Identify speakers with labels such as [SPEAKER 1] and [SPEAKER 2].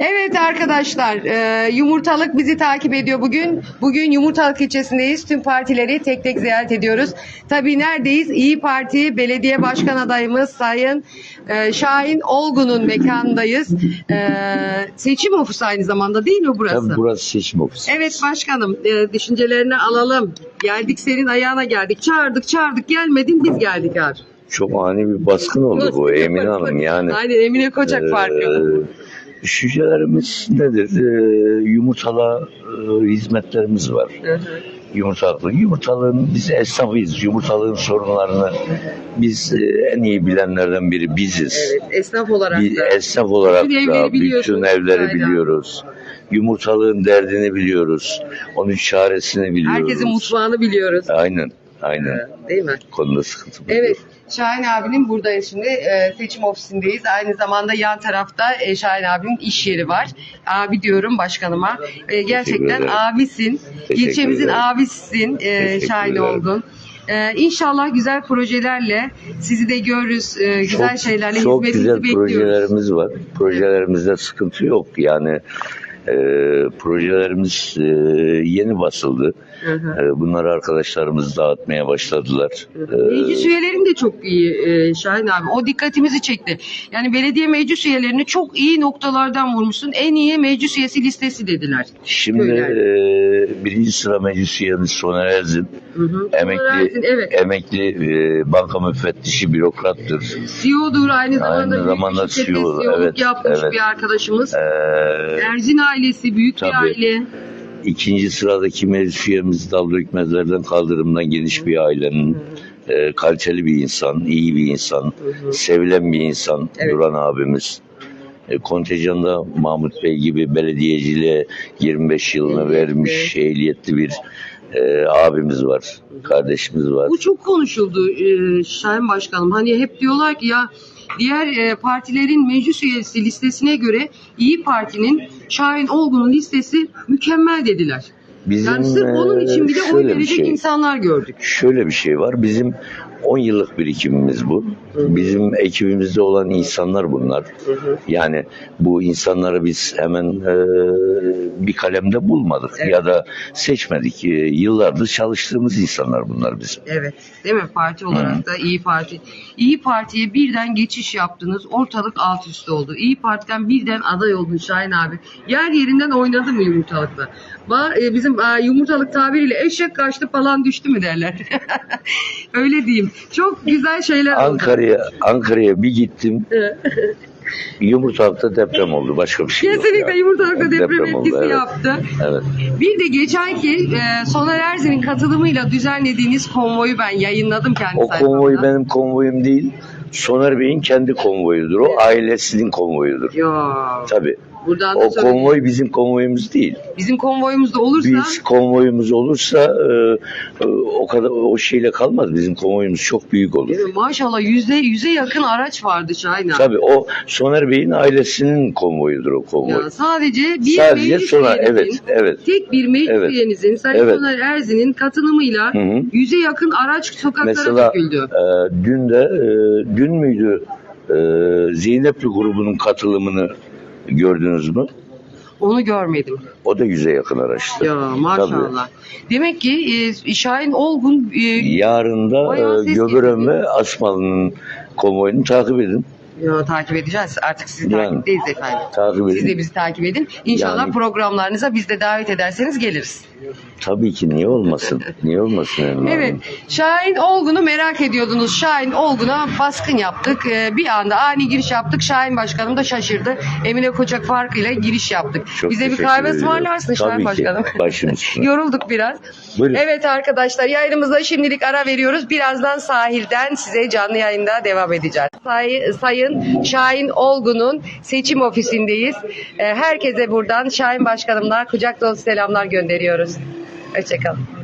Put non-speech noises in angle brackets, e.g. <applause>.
[SPEAKER 1] Evet arkadaşlar, e, Yumurtalık bizi takip ediyor bugün. Bugün Yumurtalık ilçesindeyiz. Tüm partileri tek tek ziyaret ediyoruz. Tabii neredeyiz? İyi Parti Belediye Başkan adayımız Sayın e, Şahin Olgun'un mekanındayız. E, seçim ofisi aynı zamanda değil mi burası?
[SPEAKER 2] Tabii burası seçim ofisi.
[SPEAKER 1] Evet başkanım, e, düşüncelerini alalım. Geldik senin ayağına geldik. Çağırdık, çağırdık, gelmedin biz geldik abi.
[SPEAKER 2] Çok ani bir baskın oldu bu Emine Hanım yani.
[SPEAKER 1] Aynen Emine Koçak
[SPEAKER 2] Ee,
[SPEAKER 1] farkı.
[SPEAKER 2] Düşüncelerimiz nedir? Ee, yumurtala e, hizmetlerimiz var. Yumurtalık. Yumurtalığın biz esnafıyız. Yumurtalığın sorunlarını biz e, en iyi bilenlerden biri biziz.
[SPEAKER 1] Evet, esnaf olarak
[SPEAKER 2] Bir
[SPEAKER 1] da.
[SPEAKER 2] esnaf olarak
[SPEAKER 1] Bütün
[SPEAKER 2] da
[SPEAKER 1] evleri biliyorsunuz.
[SPEAKER 2] bütün evleri
[SPEAKER 1] Aynen.
[SPEAKER 2] biliyoruz. Yumurtalığın derdini biliyoruz. Onun çaresini biliyoruz.
[SPEAKER 1] Herkesin mutfağını biliyoruz.
[SPEAKER 2] Aynen. Aynen.
[SPEAKER 1] Değil mi?
[SPEAKER 2] Konuda sıkıntı yok.
[SPEAKER 1] Evet. Şahin abinin buradayız şimdi. Ee, seçim ofisindeyiz. Aynı zamanda yan tarafta e, Şahin abinin iş yeri var. Abi diyorum başkanıma. Ee, gerçekten
[SPEAKER 2] ederim.
[SPEAKER 1] abisin.
[SPEAKER 2] Teşekkür
[SPEAKER 1] İlçemizin
[SPEAKER 2] ederim.
[SPEAKER 1] abisisin e,
[SPEAKER 2] Teşekkür
[SPEAKER 1] Şahin
[SPEAKER 2] ederim.
[SPEAKER 1] Olgun. Ee, inşallah güzel projelerle sizi de görürüz. e, güzel
[SPEAKER 2] çok,
[SPEAKER 1] şeylerle
[SPEAKER 2] çok
[SPEAKER 1] hizmetinizi
[SPEAKER 2] güzel
[SPEAKER 1] bekliyoruz.
[SPEAKER 2] projelerimiz var. Projelerimizde sıkıntı yok. Yani e, projelerimiz e, yeni basıldı.
[SPEAKER 1] Hı hı.
[SPEAKER 2] E, bunları arkadaşlarımız dağıtmaya başladılar. E,
[SPEAKER 1] Meclis üyelerin de çok iyi e, Şahin abi. O dikkatimizi çekti. Yani belediye meclis üyelerini çok iyi noktalardan vurmuşsun. En iyi meclis üyesi listesi dediler.
[SPEAKER 2] şimdi e, birinci sıra meclis üyemiz Soner Erzin.
[SPEAKER 1] Hı hı.
[SPEAKER 2] Emekli,
[SPEAKER 1] Öğrensin, evet.
[SPEAKER 2] emekli e, banka müfettişi bürokrattır.
[SPEAKER 1] CEO'dur aynı zamanda.
[SPEAKER 2] Aynı
[SPEAKER 1] büyük
[SPEAKER 2] zamanda
[SPEAKER 1] bir şirkette
[SPEAKER 2] CEO,
[SPEAKER 1] CEO'luk
[SPEAKER 2] evet,
[SPEAKER 1] yapmış
[SPEAKER 2] evet.
[SPEAKER 1] bir arkadaşımız.
[SPEAKER 2] E,
[SPEAKER 1] Erzin ailesi büyük bir
[SPEAKER 2] Tabii.
[SPEAKER 1] aile.
[SPEAKER 2] İkinci sıradaki meclis üyemiz Hükmetler'den kaldırımdan geniş bir ailenin e, kaliteli bir insan, iyi bir insan, sevilen bir insan
[SPEAKER 1] Evet.
[SPEAKER 2] Duran abimiz. E, kontenjanda Mahmut Bey gibi belediyeciliğe 25 yılını
[SPEAKER 1] Ehliyetli.
[SPEAKER 2] vermiş ehliyetli bir e, abimiz var, kardeşimiz var.
[SPEAKER 1] Bu çok konuşuldu e, Şahin Başkanım. Hani hep diyorlar ki ya diğer e, partilerin meclis üyesi listesine göre İyi Parti'nin Şahin Olgun'un listesi mükemmel dediler.
[SPEAKER 2] Bizim
[SPEAKER 1] Yani sırf onun için bile
[SPEAKER 2] e,
[SPEAKER 1] oy verecek
[SPEAKER 2] şey.
[SPEAKER 1] insanlar gördük.
[SPEAKER 2] Şöyle bir şey var. Bizim 10 yıllık birikimimiz bu. Bizim ekibimizde olan insanlar bunlar. Yani bu insanları biz hemen e, bir kalemde bulmadık
[SPEAKER 1] Evet.
[SPEAKER 2] ya da seçmedik. E, yıllardır çalıştığımız insanlar bunlar bizim.
[SPEAKER 1] Evet. Değil mi? Parti olarak da İyi Parti. İyi Parti'ye birden geçiş yaptınız. Ortalık alt üst oldu. İyi Parti'den birden aday oldun Şahin abi. Yer yerinden oynadı mı yumurtalıkla? Ba- e, bizim e, yumurtalık tabiriyle eşek kaçtı falan düştü mü derler. <laughs> Öyle diyeyim. <laughs> Çok güzel şeyler oldu.
[SPEAKER 2] Ankara'ya Ankara'ya bir gittim. Yumurtalıkta deprem oldu. Başka bir şey yok.
[SPEAKER 1] Kesinlikle yumurtalıkta deprem,
[SPEAKER 2] oldu,
[SPEAKER 1] etkisi
[SPEAKER 2] evet.
[SPEAKER 1] yaptı.
[SPEAKER 2] Evet.
[SPEAKER 1] Bir de geçenki e, Soner Erzin'in katılımıyla düzenlediğiniz konvoyu ben yayınladım kendi
[SPEAKER 2] O
[SPEAKER 1] sayfamda.
[SPEAKER 2] konvoy benim konvoyum değil. Soner Bey'in kendi konvoyudur. O ailesinin konvoyudur.
[SPEAKER 1] Ya,
[SPEAKER 2] Tabii.
[SPEAKER 1] Buradan da
[SPEAKER 2] O
[SPEAKER 1] söyleyeyim.
[SPEAKER 2] konvoy bizim konvoyumuz değil.
[SPEAKER 1] Bizim konvoyumuzda olursa
[SPEAKER 2] Biz konvoyumuz olursa e, e, o kadar o şeyle kalmaz. Bizim konvoyumuz çok büyük olur.
[SPEAKER 1] Değil mi? Maşallah yüzde yüze yakın araç vardı Şahin abi.
[SPEAKER 2] Tabii o Soner Bey'in ailesinin konvoyuydur o konvoy.
[SPEAKER 1] Ya sadece bir
[SPEAKER 2] Sadece
[SPEAKER 1] meclis üyenizin,
[SPEAKER 2] evet evet.
[SPEAKER 1] tek bir meclis
[SPEAKER 2] Evet.
[SPEAKER 1] üyenizin Sayın
[SPEAKER 2] Evet.
[SPEAKER 1] Soner Erzin'in katılımıyla
[SPEAKER 2] Hı hı.
[SPEAKER 1] yüze yakın araç sokaklara
[SPEAKER 2] Mesela
[SPEAKER 1] döküldü.
[SPEAKER 2] e, dün de e, dün müydü e, Zeynepli grubunun katılımını gördünüz mü?
[SPEAKER 1] Onu görmedim.
[SPEAKER 2] O da yüze yakın araçtı.
[SPEAKER 1] Ya maşallah. Demek ki e, Şahin Olgun e,
[SPEAKER 2] Yarın da e,
[SPEAKER 1] geliyor.
[SPEAKER 2] ve Asmalı'nın konvoyunu takip edin.
[SPEAKER 1] Takip edeceğiz. Artık sizi
[SPEAKER 2] Yani.
[SPEAKER 1] takipteyiz efendim.
[SPEAKER 2] Takip
[SPEAKER 1] Siz
[SPEAKER 2] edin.
[SPEAKER 1] de bizi takip edin. İnşallah
[SPEAKER 2] Yani-
[SPEAKER 1] programlarınıza biz de davet ederseniz geliriz.
[SPEAKER 2] Tabii ki niye olmasın? Niye olmasın? Emine
[SPEAKER 1] Evet.
[SPEAKER 2] Hanım?
[SPEAKER 1] Şahin Olgun'u merak ediyordunuz. Şahin Olgun'a baskın yaptık. Ee, bir anda ani giriş yaptık. Şahin Başkanım da şaşırdı. Emine Koçak farkıyla giriş yaptık.
[SPEAKER 2] Çok
[SPEAKER 1] Bize bir
[SPEAKER 2] teşekkür
[SPEAKER 1] kahve
[SPEAKER 2] ederim.
[SPEAKER 1] ısmarlarsın Şahin
[SPEAKER 2] Tabii ki.
[SPEAKER 1] Başkanım.
[SPEAKER 2] Başım üstüne. <laughs>
[SPEAKER 1] Yorulduk biraz.
[SPEAKER 2] Buyurun.
[SPEAKER 1] Evet arkadaşlar yayınımıza şimdilik ara veriyoruz. Birazdan sahilden size canlı yayında devam edeceğiz. Say- Sayın Şahin Olgun'un seçim ofisindeyiz. Ee, herkese buradan Şahin Başkanım'la kucak dolusu selamlar gönderiyoruz. Hoşçakalın.